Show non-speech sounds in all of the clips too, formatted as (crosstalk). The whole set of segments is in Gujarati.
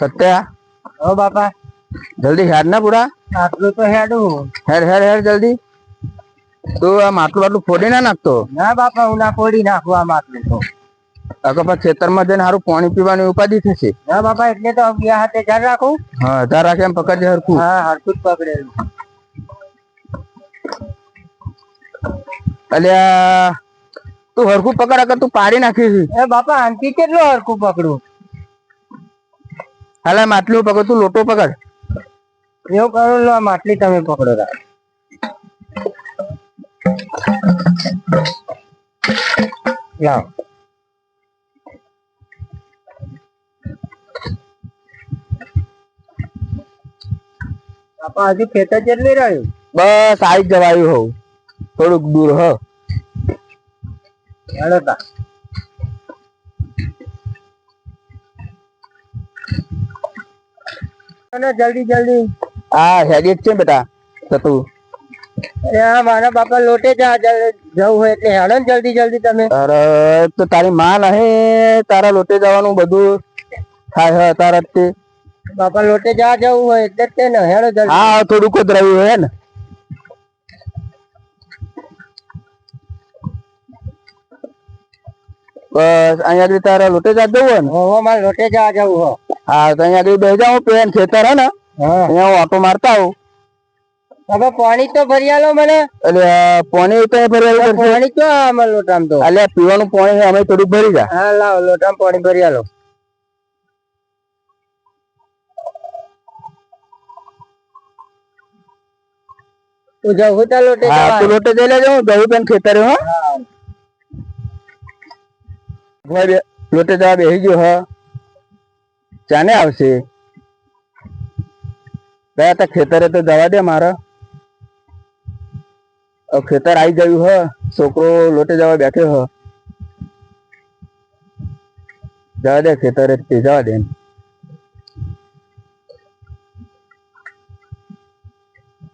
સત્યા? ઓ બાપા. જલ્દી હેડ ના પૂરા. આટલું તો હેડું. હેડ હેડ હેડ જલ્દી. તું આ માટલું આટલું ફોડી ના નાખતો? ના બાપા હું ના ફોડી નાખું આ માટલું તો. અગર ખેતરમાં જઈને સારું પાણી પીવાની ઉપાધિ થશે. ના બાપા એટલે તો બે હાથે ધ્યાન રાખું. હા હજાર રાખે એમ પકડજે હરખું. હા હરખું જ પકડેલું. અલ્યા તું હરખું પકડ અગર તું પાડી નાખીશ એ બાપા આનથી કેટલું હરખું પકડું? હાલે માટલું પકડ તું લોટો પકડ. એવું કરો લો આ માટલી તમે પકડો રા લાવ. બાપા હજુ ખેતર કેટલી રહ્યું? બસ આવી જવાયું હોઉં. થોડુંક દૂર હ. હેડો તા. અને જલ્દી જલ્દી. હા હેડી છે બેટા અરે મારા બાપા લોટે જા જવું હોય એટલે હેડો ને જલ્દી જલ્દી તમે. અરે તો તારી માં નહીં તારા લોટે જવાનું બધું. થાય હે તારા તે. બાપા લોટે જા જવું હોય એટલે તે ને હેડો જલ્દી. હા થોડુંક જ રહ્યું હે ને. બસ અહીંયા તારા લોટે જા જવું હોય ને? હો મારે લોટે જા જવું હો હા તો અહીંયા આગળ બેસી જાઉં પેન ખેતર હે ને અહીંયા હું ઓટો મારતા આવું. પાણી તો ભરી આલો મને. એટલે પાણી તો ભરી પડશે પાણી તો અમારે લોટામ તો? એટલે પીવાનું પાણી અમે થોડું ભરી જા. હા લાવ લોટામ પાણી ભરી આલો. તું જવું તા લોટે હા જવા. તું લોટે જઈ લેજો હું જવું પેન ખેતરે હો. બે- લોટે જવા બેસી ગયો હ. ચાને આવશે? ગયા તા ખેતરે તો જવા દે મારા. ખેતર આવી ગયું હ, છોકરો લોટે જવા બેઠો હ. જવા દે ખેતરે તે જવા દે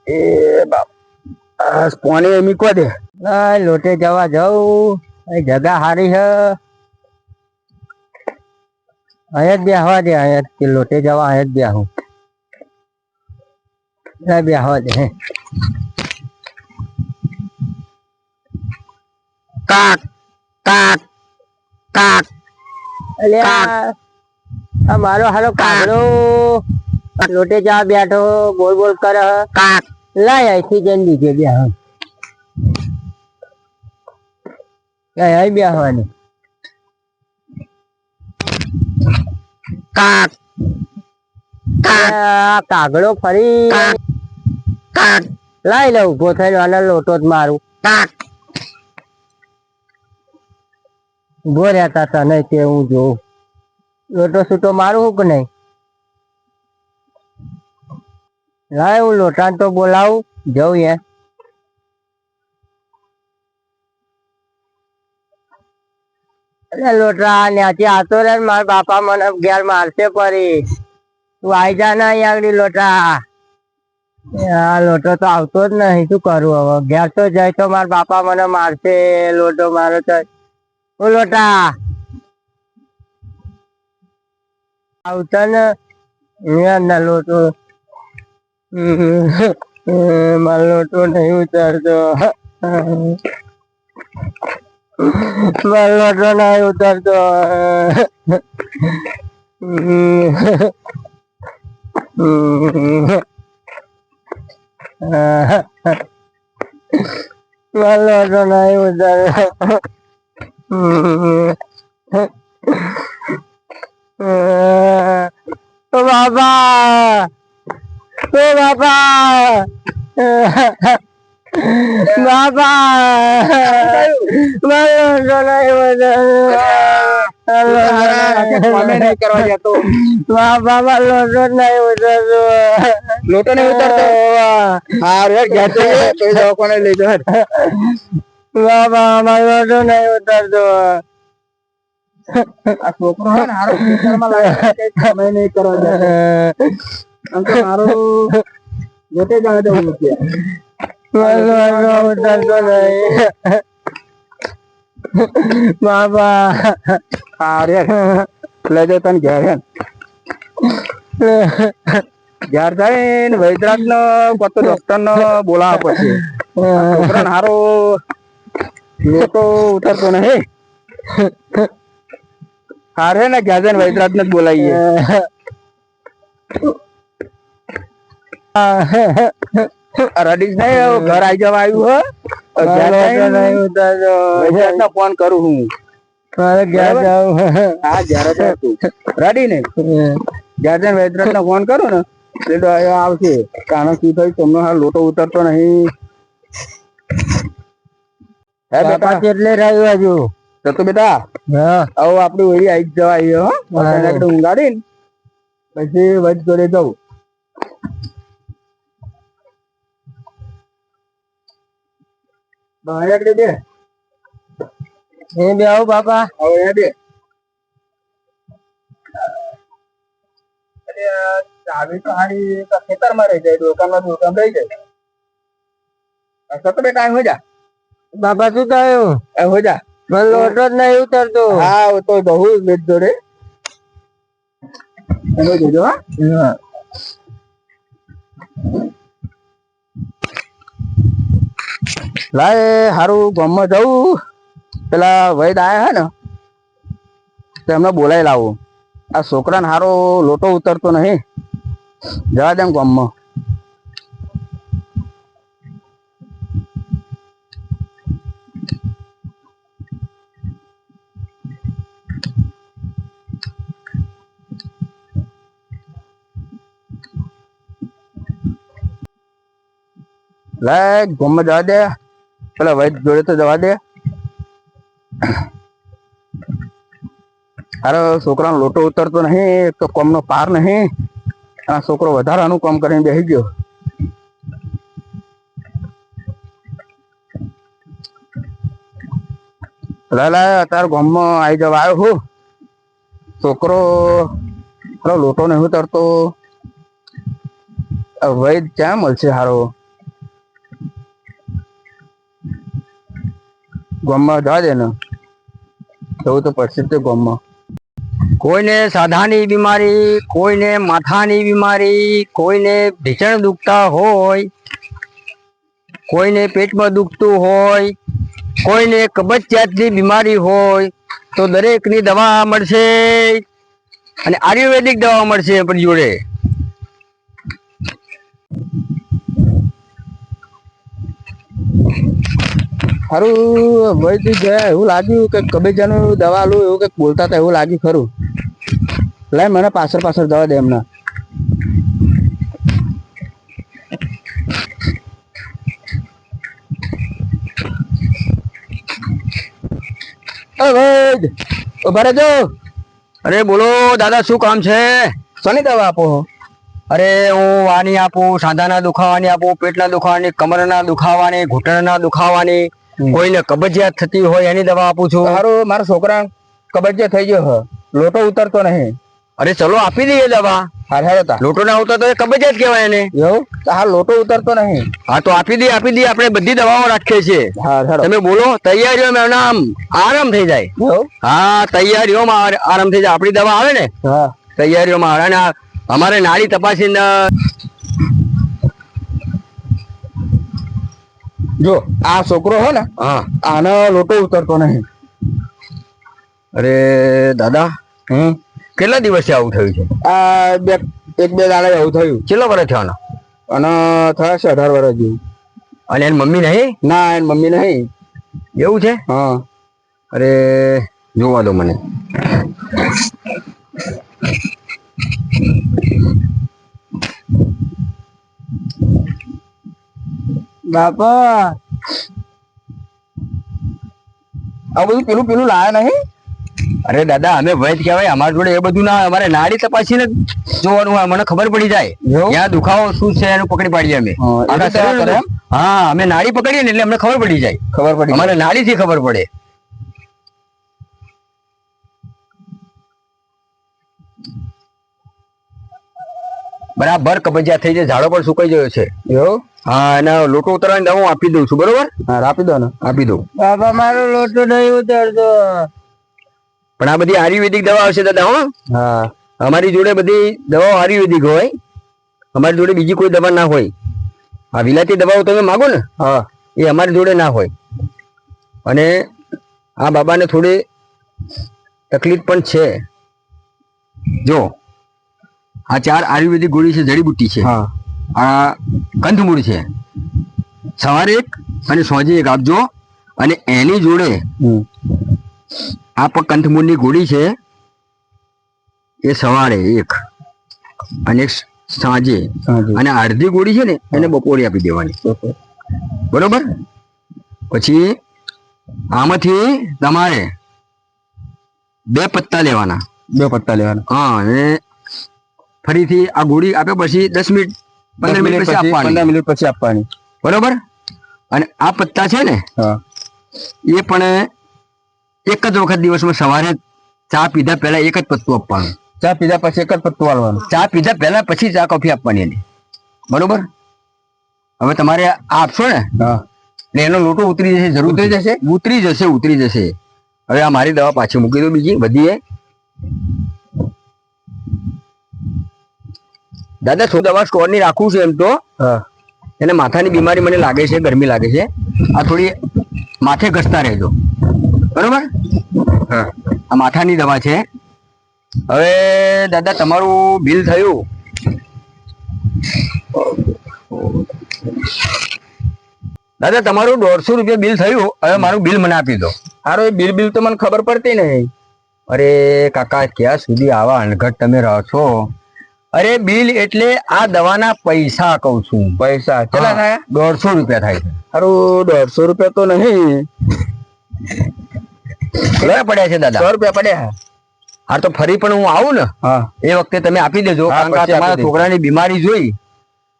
એ બાપ, આ એમી મીકવા દે. લોટે જવા જવું જગા હારી છે અહીંયા જ બેહવા દે અહીંયા જ લોટે જવા અહીંયા જ બેહું. ના બેહવા દે કાક કાક કાક એટલે આ મારો હારો કાગડો. લોટે જવા બેઠો બોલ બોલ કરે. કાક. લાય અહીંથી જઈને બીજે બેહ. અહીં બેહવાની. કાક. કાક. કાગડો ફરી કાક. લઈ લે ઊભો થયેલો અને લોટો જ મારું. કાક. ઊભો રહેતા તને તે હું જોઉં. લોટો સૂટો મારું કે નહીં? લાય હું લોટાને તો બોલાવું જવું યાર. એટલે લોટા ત્યાંથી આતો રે મારા બાપા મને ઘેર મારશે પરી. તું ને આગળ લોટરા આ લોટો તો આવતો જ નહીં. શું કરું હવે? ઘેર તો જાય તો મારા બાપા મને મારશે. લોટો મારો તો ઓ લોટા. આવતો ના લોટો. મારો લોટો નહીં ઉતરતો. મારો લોટો નહીં ઉતરતો મારો લોટો નહીં ઉતરતો ઓ બાબા ઓ બાબા બાબા લોટો નહીં ઉતરતો લોટો નહીં ઉતરતો? હા ઘેર (laughs) તો દવાખાને લઈ જાવ બાબા મારો લોટો નહીં ઉતરતો. આ છોકરો હે ને હારો ખેતરમાં લાગે છે, કામે નહીં કરવા દે મારો છે. હા વૈદ્યરાજ નો કતો ડોક્ટર નો બોલાવા પછી હારો લોકો ઉતરતો નહીં હારે ને ઘેર જઈને વૈદરાજ ને જ બોલાવીએ (laughs) રડીશ નહીં ઘર આવી જવા આવ્યું હો. ફોન કરું હું. મારે ઘેર બરાબર. (laughs) હા જ્યારે જાય ને. જ્યારે વૈદ્યરાજ ને ફોન કરું ને એટલે તો આવશે. કારણ શું થયું? તમને હાલ લોટો ઉતરતો નહીં. હે બેટા? કેટલે રહ્યું હજુ? તો તો બેટા હા. હવે આપડી ઓળી આવી જવા આવી હો. પછી ને. પછી વચ જોડે જવું બહાર આગળ બે. એ બે આવું બાપા. હવે એ બે. ચાવી તો હારી ખેતરમાં રહી જાય દુકાનમાં દુકાન રહી જાય. સતો બે ટાઈમ હો જા બાપા શું થયું એ હોજા? મને લોટો જ નહીં ઉતરતો. હા તો બહુ જોડે. જોજો હા. લાય, હારું, ગામમાં જવું પેલા વૈદ આયા હે ને તેમને બોલાવી લાવું. આ છોકરાને હારો લોટો ઉતરતો નહીં. જવા દે ગામમાં. લાય, ગામમાં જવા દે. પેલા વૈદ જોડે તો જવા દે. અરે છોકરાનો લોટો ઉતરતો નહીં, એક તો કોમનો પાર નહીં. આ છોકરો વધારાનું કામ કરીને બેસી ગયો. લા લા અત્યારે ગામમાં આવી જવા આવ્યો હું. છોકરો લોટો નહીં ઉતરતો. વૈદ ક્યાં મળશે હારો? ગામમાં જવા દે ને. એવું તો પડશે તે ગામમાં. કોઈને સાધાની બીમારી, કોઈને માથાની બીમારી, કોઈને ભીષણ દુખતા હોય, કોઈને પેટમાં દુખતું હોય, કોઈને કબજિયાતની બીમારી હોય, તો દરેકની દવા મળશે. અને આયુર્વેદિક દવા મળશે આપણી જોડે. સારું ભાઈ એવું લાગ્યું કે કબેજાનું દવા આલું, એવું કંઈક બોલતા હતા, એવું લાગ્યું ખરું. લાય મને પાછળ પાછળ દવા દે એમના. ઊભા રહેજો. અરે બોલો, દાદા, શું કામ છે? શની દવા આપો? અરે હું વાની આપું, સાંધાના દુખાવાની આપું, પેટના દુખાવાની, કમરના દુખાવાની, ઘૂંટણના દુખાવાની. કોઈને કબજિયાત થતી હોય એની દવા આપું છું. સારું મારા છોકરા કબજિયાત થઈ ગયો લોટો ઉતરતો નહીં. અરે ચલો આપી દઈએ દવા. લોટો ના ઉતરતો એ કબજિયાત કહેવાય એને. એવું? હા લોટો ઉતરતો નહીં. હા તો આપી દઈએ આપી દઈએ. આપણે બધી દવાઓ રાખીએ છીએ. તમે બોલો તૈયારીઓ એમના આમ આરામ થઈ જાય. હા તૈયારીઓમાં આર- આરામ થઈ જાય. આપણી દવા આવે ને? તૈયારીઓમાં. અને અમારે નાળી તપાસીને જો આ છોકરો હો ને હા. આનો લોટો ઉતરતો નહીં. અરે દાદા હમ કેટલા દિવસથી આવું થયું છે? આ બે એક બે દાડા એવું થયું. કેટલા વર્ષ થયો અને થયા છે અઢાર વર્ષ જેવું. અને એની મમ્મી નહીં? ના એની મમ્મી નહીં. એવું છે? હા. અરે જોવા દો મને. બાપા. આ બધું પેલું પેલું લાયા નહીં? અરે દાદા અમે વૈદ કહેવાય અમારા જોડે એ બધું ના અમારે નાડી તપાસીને ને જોવાનું હોય મને ખબર પડી જાય. ક્યાં દુખાવો શું છે એનું પકડી પાડીએ અમે. હા અમે નાડી પકડીએ ને એટલે અમને ખબર પડી જાય. ખબર પડી અમારે નાડીથી ખબર પડે. બરાબર કબજિયાત થઈ જાય ઝાડો પણ સુકાઈ ગયો છે. એવું? હા એને લોટો ઉતરવાની દવા હું આપી દઉં છું બરોબર? હા આપી દો ને આપી દઉં. બાપા મારો લોટો નહીં ઉતરતો. પણ આ બધી આયુર્વેદિક દવા આવશે દાદા હો. હા. અમારી જોડે બધી દવાઓ આયુર્વેદિક હોય. અમારી જોડે બીજી કોઈ દવા ના હોય. આ વિલાતી દવાઓ તમે માગો ને હા. એ અમારી જોડે ના હોય. અને આ બાબાને થોડી તકલીફ પણ છે. જો આ ચાર આયુર્વેદિક ગોળી છે જડીબુટ્ટી છે. આ કંથમૂળ છે. સવારે એક અને સાંજે એક આપજો અને એની જોડે આ કંથમૂળની ગોળી છે. એ સવારે એક અને એક સાંજે સાંજે. અને અડધી ગોળી છે ને એને બપોરે આપી દેવાની. બરોબર? પછી આમાંથી તમારે બે પત્તા લેવાના. બે પત્તા લેવાના. હા અને ફરીથી આ ગોળી આપ્યા પછી દસ મિનિટ પંદર મિનિટ પછી પંદર મિનિટ પછી આપવાની. બરોબર? અને આ પત્તા છે ને એ પણ એક જ વખત દિવસમાં સવારે ચા પીધા પહેલા એક જ પત્તું આપવાનું. ચા પીધા પછી એક જ પત્તું આપવાનું ચા પીધા પહેલા પછી ચા કોફી આપવાની એની. બરોબર? હવે તમારે આ આપશો ને? એટલે એનો લોટો ઉતરી જશે જરૂર ઉતરી જશે? ઉતરી જશે ઉતરી જશે. હવે આ મારી દવા પાછી મૂકી દો બીજી બધી દાદા શું દવા સ્ટોરની રાખવું છે એમ તો. એને માથાની બીમારી મને લાગે છે ગરમી લાગે છે. આ થોડી માથે ઘસતા રહેજો. બરોબર? આ માથાની દવા છે. હવે દાદા તમારું બિલ થયું. દાદા તમારું દોઢસો રૂપિયા બિલ થયું. હવે મારું બિલ મને આપી દો. હારો એ બિલ બિલ તો મને ખબર પડતી નહીં. અરે કાકા ક્યાં સુધી આવા અણઘટ તમે રહો છો? અરે બિલ એટલે આ દવાના પૈસા કહું છું. પૈસા કેટલા થાય? દોઢસો રૂપિયા થાય છે. હારું દોઢસો રૂપિયા તો નહીં. કેટલા પડ્યા છે દાદા? સો રૂપિયા પડ્યા. હા તો ફરી પણ હું આવું ને? એ વખતે તમે આપી દેજો કારણ કે આપી તમારા છોકરાની બીમારી જોઈ.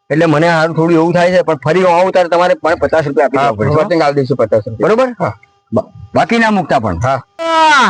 એટલે મને હારું થોડું એવું થાય છે પણ ફરી હું આવું ત્યારે તમારે પણ પચાસ રૂપિયા આપી દેવા પડશે શોર્ટિંગ દઈશું પચાસ રૂપિયા. બરોબર? બાકી ના મૂકતા પણ. હા.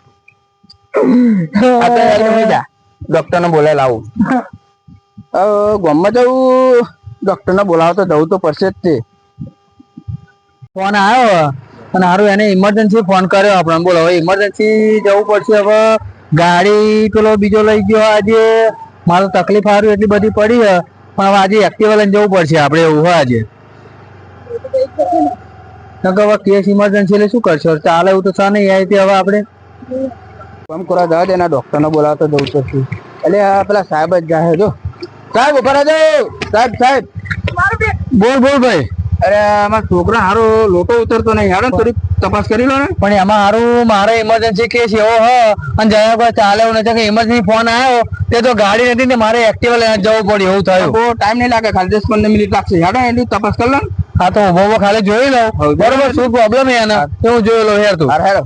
જા. ડોક્ટરને બોલાવી લાવું. ગામમાં જવું ડોક્ટરને બોલાવો તો જવું તો પડશે જ તે. ફોન આવ્યો અને હારું એને ઇમરજન્સી ફોન કર્યો આપણે બોલો હવે ઇમરજન્સી જવું પડશે હવે. ગાડી પેલો બીજો લઈ ગયો આજે. મારે તકલીફ સારું એટલી બધી પડી પણ હવે આજે એક્ટિવા લઈને જવું પડશે આપણે એવું હોય આજે. નકર હવે કેસ ઇમરજન્સી એટલે શું કરશો? ચાલે એવું તો સા નહીં આવી હવે આપણે. કામ કરવા જવા દે એના ડોક્ટરને બોલાવતો જવું પડશે એટલે આ પેલા સાહેબ જ જાય જો. સાહેબ ઊભા રહેજો. સાહેબ સાહેબ. બોલ બોલ ભાઈ. અરે આમાં છોકરા હારો લોટો ઉતરતો નહીં. હારો થોડી તપાસ કરી લો ને. પણ એમાં હારું મારે ઇમરજન્સી કેસ એવો હ અને જયા કોઈ ચાલે એવું નથી કે ઇમરજન્સી ફોન આવ્યો તે તો ગાડી નથી ને મારે એક્ટિવા લઈને જવું પડ્યું એવું થયું. બહુ ટાઈમ નહીં લાગે ખાલી દસ પંદર મિનિટ લાગશે. હાડો એની તપાસ કરી લો હા તો ઊભો ખાલી જોઈ લઉં. બરોબર શું પ્રોબ્લેમ એના? હું. જોઈ લઉં યાર તું. હાર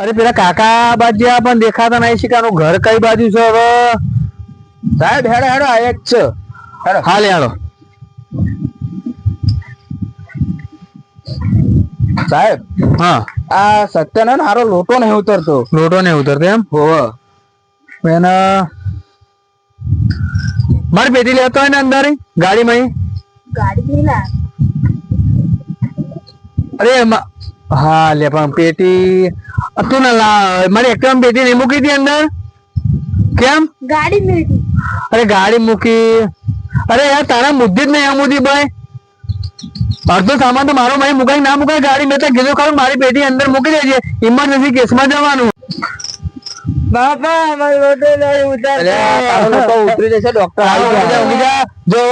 અરે પેલા કાકા બાજુ આ પણ દેખાતા નહીં શીખાનું ઘર કઈ બાજુ છે હવે? સાહેબ હેડો હેડો આ એક છે. હેડો. હાલ હેડો સાહેબ હા. આ સત્યનો ને હારો લોટો નહીં ઉતરતો. લોટો ને ઉતરતો એમ? હોવ. એને મારી પેટી લેતો હોય ને અંદર ગાડીમાં અરે એમાં- હા લે પણ પેટી તું ના મારી એકદમ બેટી નહીં મૂકી હતી અંદર? કેમ? ગાડી અરે ગાડી મૂકી. અરે યાર તારા મુદ્દે જ નહીં આ મુદ્દી ભાઈ અડધો સામાન તો મારો ભાઈ મુકાય ના મુકાય ગાડી મેં તો કીધું ખરું મારી પેટી અંદર મૂકી દેજે. ઇમરજન્સી કેસમાં જવાનું. મારો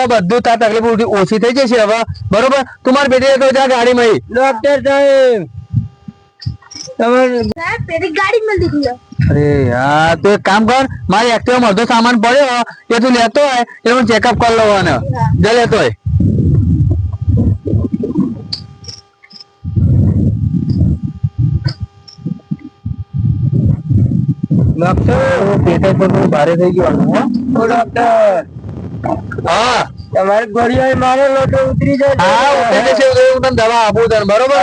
બધું તાર તકલીફ ઓછી- ઓછી થઈ જશે હવે. બરોબર? તું મારી પેટી તો જા ગાડીમાં ડોક્ટર સાહેબ ભારે થઈ ગયો હા. તમારે ગોળીઓ મારો તમને દવા આપું તને બરોબર?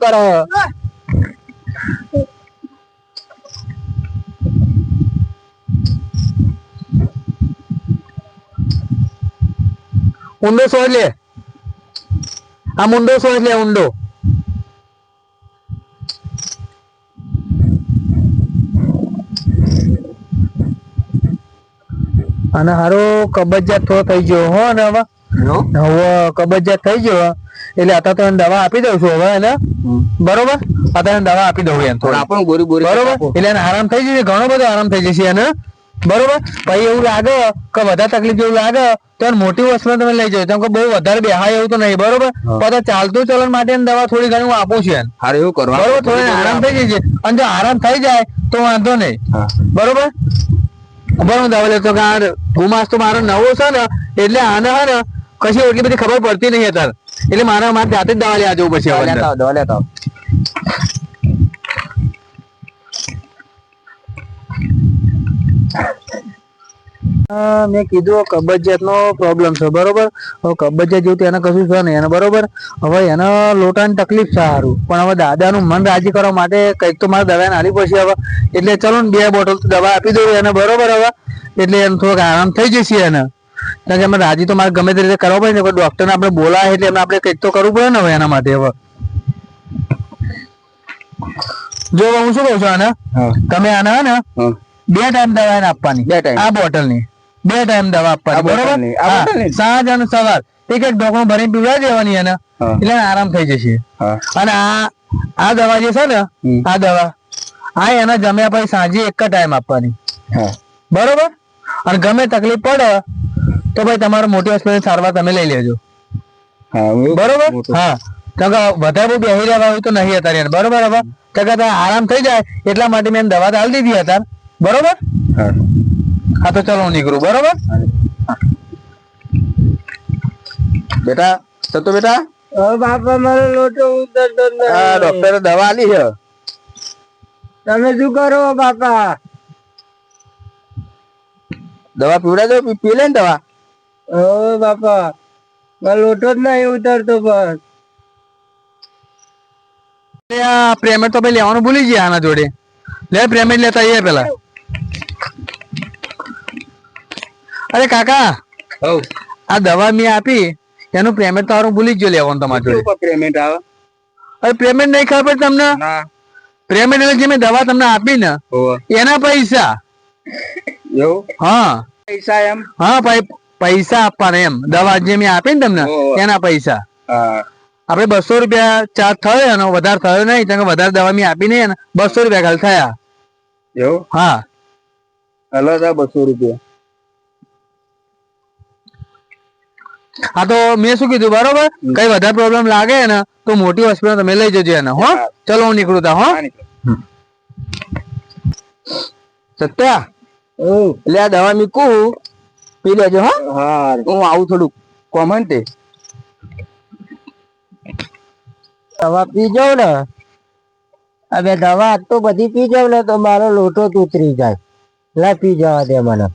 કરો. ઊંડો સોચ લે આ ઊંડો સોચ લે ઊંડો. અને હારો કબજિયાત થોડો થઈ ગયો હો ને હવે? કબજિયાત થઈ ગયો એટલે આ તને દવા આપી દઉં છું હવે એને? બરોબર? આ તને દવા આપી દઉં એમ થોડી. આપણું ગોરી ગોરી બરોબર? એટલે એને આરામ થઈ જશે ઘણો બધો આરામ થઈ જશે એને. બરોબર? પછી એવું લાગે કે વધારે તકલીફ જેવું લાગે તો એને મોટી હોસ્પિટલ તમે લઈ કેમ કે બહુ વધારે બેહાય એવું તો નહીં બરોબર? પછી ચાલતું ચલન માટે દવા થોડી ઘણી હું આપું છું એને. હારે એવું કરવા બરોબર? થોડી આરામ થઈ જશે. અને જો આરામ થઈ જાય તો વાંધો નહીં. બરોબર? બરોબર હું લેતો કે આ ગુમાસ તો મારો નવો છે ને એટલે આને હે ને કશી એટલી બધી ખબર પડતી નહીં અત્યારે. એટલે મારા મારે જાતે જ દવા લેવા જવું પછી હવે લેતા દવા લેતા મેં કીધું કબજિયાત નો પ્રોબ્લેમ છે બરોબર? કબજિયાત જેવું એને કશું છે નહીં એને બરોબર? હવે એને લોટાની તકલીફ છે સારું પણ હવે દાદાનું મન રાજી કરવા માટે કંઈક તો મારે દવા નાલી પડશે હવે. એટલે ચલો ને બે બોટલ તો દવા આપી દઉં એને બરોબર હવે? એટલે એને થોડોક આરામ થઈ જશે એને. કારણ કે અમે રાજી તો મારે ગમે તે રીતે કરવા પડે ને ડોક્ટર ને આપણે બોલાય એટલે એમને આપણે કંઈક તો કરવું પડે ને હવે એના માટે હવે. જો હું શું કહું છું આને? તમે આને ને? બે ટાઈમ દવા આપવાની. બે ટાઈમ આ બોટલની બે ટાઈમ દવા આપવાની. બરોબર? સાંજ અને સવાર. એક એક ઢોકણું ભરીને પીવડાવી દેવાની એને. એટલે આરામ થઈ જશે. અને આ આ દવા જે છે ને આ દવા આ એના જમ્યા પછી સાંજે એક જ ટાઈમ આપવાની. બરોબર? અને ગમે તકલીફ પડે તો ભાઈ તમારે મોટી હોસ્પિટલ સારવાર તમે લઈ લેજો. હા, એવું બરોબર? મોટું. હા. કારણ કે વધારે બહુ બેહી રહેવા હોય તો નહીં અત્યારે એને. બરોબર હવે? કારણ કે તારે આરામ થઈ જાય એટલા માટે મેં એને દવા તો આલી દીધી અત્યારે. બરોબર? હા. હા તો ચલો હું નીકળું. બરોબર? બેટા સતુ બેટા? ઓ બાપા મારો લોટો ઉતરતો જ આ નહીં ડોક્ટરે દવા આલી છે. તમે શું કરો બાપા? દવા પીવડાવજો પી પી લે ને દવા. ઓ બાપા મારો લોટો જ નહીં ઉતરતો બસ. એ પ્રેમેટ તો ભાઈ લેવાનું ભૂલી ગયા આના જોડે. લે પ્રેમેટ લેતા આવીએ પેલા. અરે કાકા હવ. આ દવા મેં આપી એનું પેમેન્ટ તો હારું ભૂલી જ ગયો લેવાનું તમારા જોડે. પેમેન્ટ આવે? અરે પેમેન્ટ નહીં ખબર તમને? પેમેન્ટ એટલે જે મેં દવા તમને આપી ને એના પૈસા. હા. પૈસા એમ? હા ભાઈ પૈસા આપવાના એમ. દવા જે મેં આપી ને તમને એના પૈસા. આપડે બસો રૂપિયા ચાર્જ થયો એનો વધારે થયો નહીં કારણ વધારે દવા મેં આપી નહીં બસો રૂપિયા ખાલી થયા. એવું? હા. હલો હતા બસો રૂપિયા. હા તો મેં શું કીધું બરોબર? કઈ વધારે પ્રોબ્લેમ લાગે ને તો મોટી હોસ્પિટલ તમે લઈ જજો એને હો. ચલો હું નીકળું તા હો. સત્યા? એટલે આ દવા મીકું. પી લેજો હા. હા આવું થોડુંક કોમન તે દવા પી જાવ ને હવે દવા તો બધી પી જાવ ને તો મારો લોટો જ ઉતરી જાય. લે પી જવા દે મને.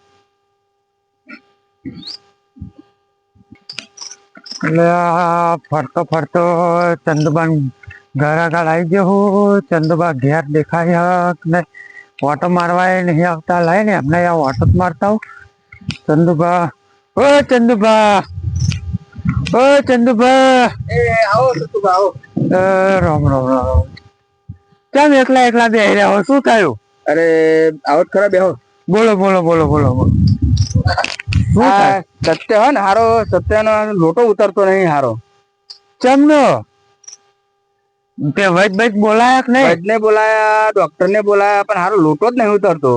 ફરતો ફરતો ચંદુબાન ઘર આગળ આવી ગયો ચંદુબા ઘેર દેખાય ને ઓટો મારવા નહીં આવતા. લાય ને એમને ઓટો જ મારતા હું ચંદુબા ઓ ચંદુભા. ઓ ચંદુભા. એ આવો ચંદુભા આવો. રામ રામ રામ કેમ એકલા એકલા બે રહ્યા હો? શું થયું? અરે આવો ખરા બેહો. બોલો બોલો બોલો બોલો સત્ય હે ને હારો સત્યનો લોટો ઉતરતો નહીં હારો. ચમનો? તે વૈદ વૈદ બોલાયા કે નહીં? વૈદને બોલાયા ડોક્ટર ને બોલાયા પણ હારો લોટો જ નહીં ઉતરતો.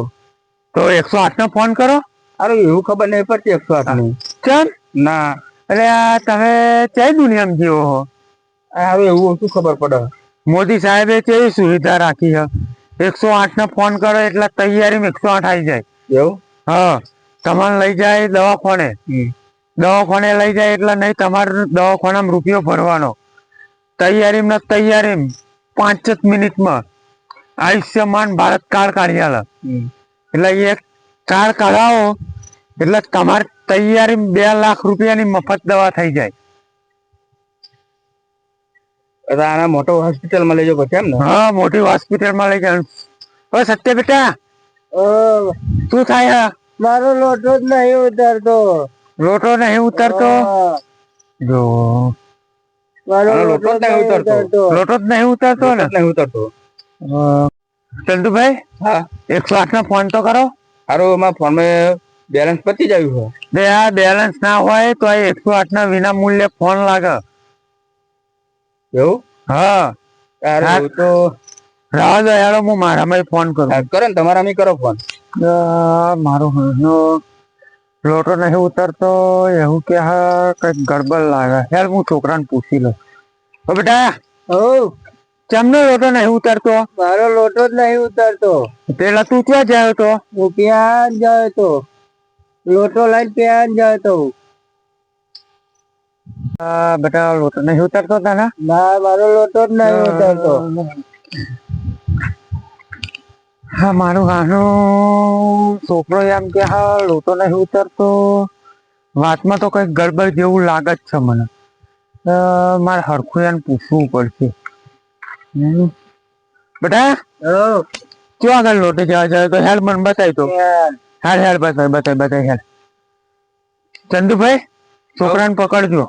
તો એકસો આઠ નો ફોન કરો. હારો એવું ખબર નહીં પડતી એકસો આઠની. ચમ ના. એટલે તમે કઈ દુનિયામાં જીવો હો? આ એવું શું ખબર પડે? મોદી સાહેબે કેવી સુવિધા રાખી છે? એકસો આઠ ને ફોન કરો એટલે તૈયારીમાં એકસો આઠ આવી જાય. એવું? હા. તમારે લઈ જાય દવાખાને. દવાખાને લઈ જાય એટલે નહીં તમારે દવાખાનામાં રૂપિયો ભરવાનો. તૈયારીમાં ને તૈયારીમાં પાંચ જ મિનિટમાં આયુષ્યમાન ભારત કાર્ડ કાઢી આલે. એટલે એ કાર્ડ કઢાવો. એટલે તમારે તૈયારી બે લાખ રૂપિયાની મફત દવા થઈ જાય. આના મોટો હોસ્પિટલમાં લઈ જાઓ પછી એમ ને? હા મોટી હોસ્પિટલમાં લઈ જાય ઓ સત્ય બેટા શું થાય? મારો લોટો જ નહીં ઉતરતો. લોટો નહીં ઉતરતો? જો. મારો લોટો જ નહીં ઉતરતો. લોટો જ નહીં ઉતરતો ને? નહીં ઉતરતો. ચંદુભાઈ હા. એકસો આઠ નો ફોન તો કરો. સારું એમાં ફોનમાં બેલેન્સ પતી જાય છે બે આ બેલેન્સ ના હોય તો આ એકસો આઠ ના વિના મૂલ્ય ફોન લાગે. એવું? હા. હારું તો રાહ દયાળો હું મારામાં ફોન કરું. હા, કરો ને તમારા અમે કરો ફોન મારો હણનો લોટો નહીં ઉતરતો એવું કે હા કંઈક ગડબડ લાગે. યાર હું છોકરાને પૂછી લઉં. ઓ બેટા ઓ ચમનો લોટો નહીં ઉતરતો? મારો લોટો જ નહીં ઉતરતો. પેલા તું ક્યાં જાય તો? હું ક્યાં જ તો? લોટો લઈને ત્યાં જાય તો આ બેટા લોટો નહીં ઉતરતો તને ના? મારો લોટો જ નહીં ઉતરતો. હા મારું હાનું છોકરો એમ કે હા લોટો નહીં ઉતરતો. વાતમાં તો કંઈક ગડબડ જેવું લાગે જ છે મને. મારે હરખું એને પૂછવું પડશે. બેટા ક્યાં આગળ લોટે જવા જાય? તો હેલ મને બતાવી તો ત્યાં. હાલ બતાય બતાય બતાય હાલ. ચંદુભાઈ છોકરાને પકડજો.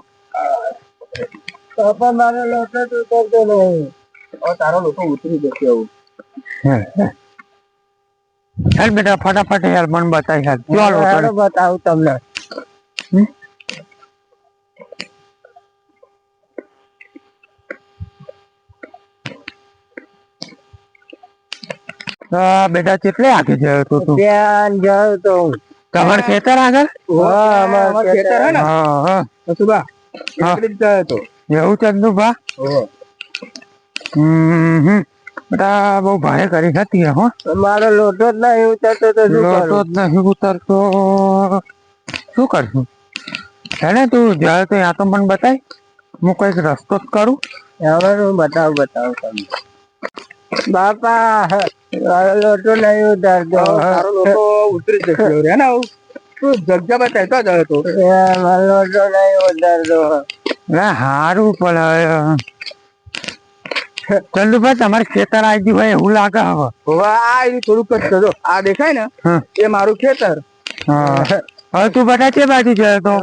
તો પણ મારો લોટો ઉતરતો નહીં. તારો લોકો ઉતરી જશે આવું. હેડ બેટા ફટાફટ યાર મન બતાવી હેડ ચાલો બતાવું તમને. બેટા કેટલે આગે જાય તો તું? ત્યાં ગયો તો તમાર ખેતર આગળ? હા અમાર ખેતર હે ને? હા હા. એકડી તો. એવું ચંદુ બા હમ હમ. બેટા બહુ ભારે કરી હતી હો. મારો લોટો જ નહીં ઉતરતો તો શું લોટો જ નહીં ઉતરતો. શું કરશું? હેને તું જાય તો યા તો મને બતાય. હું કંઈક રસ્તો જ કરું. હવે હું બતાવું બતાવું તમને. બાપા લોટો નહીં ઉતરતો તારો લોકો ઉતરી જશે. રે ને તું જગ્યા બતાય તો. જ હતો લોટો લઈ ઉતરતો ના હારું પણ ચંદુભાઈ તમારે ખેતર આવી ગયું હોય એવું લાગે હવે. આ એની થોડુંક જ જો આ દેખાય ને? એ મારું ખેતર. હા. હવે તું બધા છે બાજુ જાય તો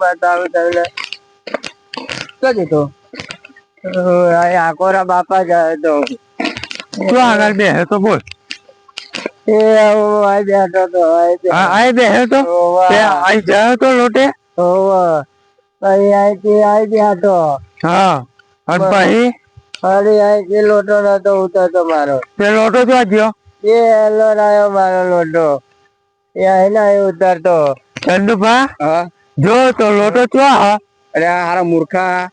બતાવું તમને. તો જ હતો આકોરા બાપા જાય તો. તું આગળ બે તો બોલ. એ આઈ બેઠો તો આઈ બેઠો. તો. હોવા. તે આઈ જાય તો લોટે. હોવા. પછી અહીંથી આઈ બેઠો. હા અને પછી? ફરી કે લોટો નતો ઉતરતો મારો. તે લોટો જો ગયો? એ હેલો રહ્યો મારો લોટો. એ અહીં નહીં ઉતરતો. ચંદુભા? હા. જો તો લોટો ચો હા? અરે હારા મૂર્ખા.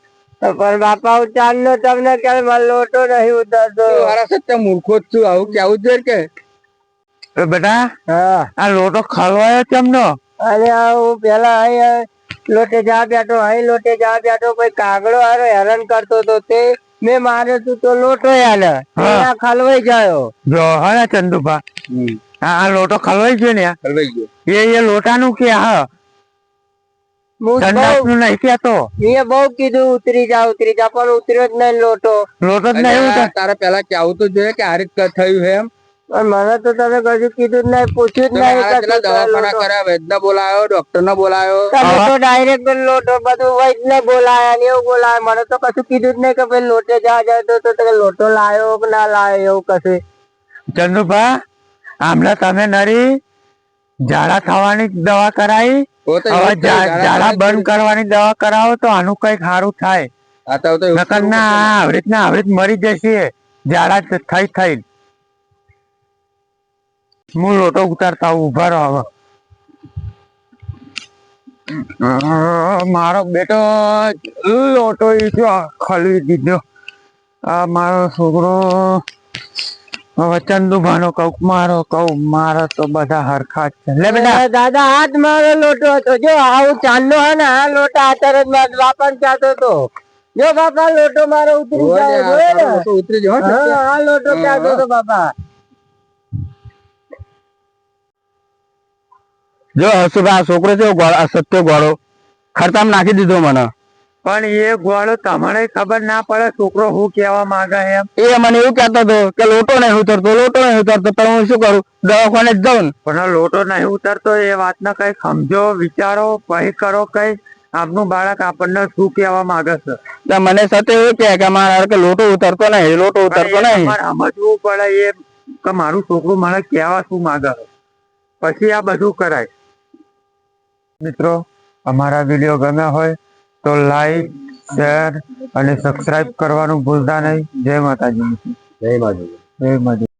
પણ બાપા હું નો તમને કે લોટો નહીં ઉતરતો. મારા સત્ય મૂર્ખો જ છું. આવું કેવું જોઈએ કે? બેટા હા. આ લોટો ખલવાયો ચમનો અરે હું પેલા અહીં લોટે જા બેઠો અહીં લોટે જા બેઠો પછી કાગડો હારો હેરાન કરતો તો તે મેં માર્યો તું તો લોટો હા. ખલવાઈ ગયો. જો હા ચંદુભા. આ આ લોટો ખલવાઈ ગયો ને ખલવાઈ ગયો. એ એ લોટાનું કે હા. મેં બહુ કીધું ઉતરી જા ઉતરી જા પણ ઉતર્યો જ નહીં લોટો. લોટો જ નહીં તારે પેલા કેવું તો જોઈએ કે આ રીત થયું છે એમ? પણ મને તો તમે કશું કીધું જ નહીં પૂછ્યું નહીં દવાખાના બોલાયો ડોક્ટર ને બોલાયો? તમે તો ડાયરેક્ટ લોટો બધું વૈદ ને બોલાયા ને એવું બોલાય. મને તો કશું કીધું જ નહીં કે ભાઈ લોટે જા જાય તો તો તમે લોટો લાયો કે ના લાયો એવું કશું. ચંદુભા હમણાં તમે નરી ઝાડા થવાની દવા કરાવી ઝાડા બંધ કરવાની દવા કરાવો તો આનું કંઈક સારું થાય. નકર ના આવી રીતના આવી રીત મરી જશે. ઝાડા થ- થઈ થઈ. હું લોટો ઉતારતા ઊભા રહો હવે. મારો બેટો લોટો ખલવી દીધો. આ મારો છોકરો હવે ચંદુભાનો કઉ મારો કઉ મારો તો બધા હરખા જ છે. લે બેટા. એ દાદા હાથ મારો લોટો હતો. જો આવું ચાંદલો હે ને આ લોટા અત્યારે જ મારા બાપાને ચાતો હતો. જો બાપા લોટો મારો ઉતરી જાય જોયો ને? તો ઉતરી જાઓ હો. હા આ લોટો ક્યાં હતો બાપા? જો હસુભા આ છોકરો છે ગોળ આ સત્ય ગોળો. ખર્ચામાં નાખી દીધો મને. પણ એ ગોળો તમને ખબર ના પડે છોકરો હું કેવા માંગે એમ. એ મને એવું કેતો હતો કે લોટો નહીં ઉતરતો લોટો નહીં ઉતરતો તો હું શું કરું? દવાખાને જ જાઉં પણ લોટો નહીં ઉતરતો એ વાતને કઈ સમજો વિચારો પછી કરો કઈ. આપનું બાળક આપણને શું કેવા માંગે છે? મને સાથે એવું કે મારા કે લોટો ઉતરતો નહીં લોટો ઉતરતો નહીં. સમજવું પડે એ કે મારું છોકરું મને કેવા શું માંગે પછી આ બધું કરાય. મિત્રો અમારા વીડિયો ગમ્યા હોય તો લાઈક શેર અને સબસ્ક્રાઇબ કરવાનું ભૂલતા નહીં. જય માતાજી. જય માતાજી. જય માતાજી.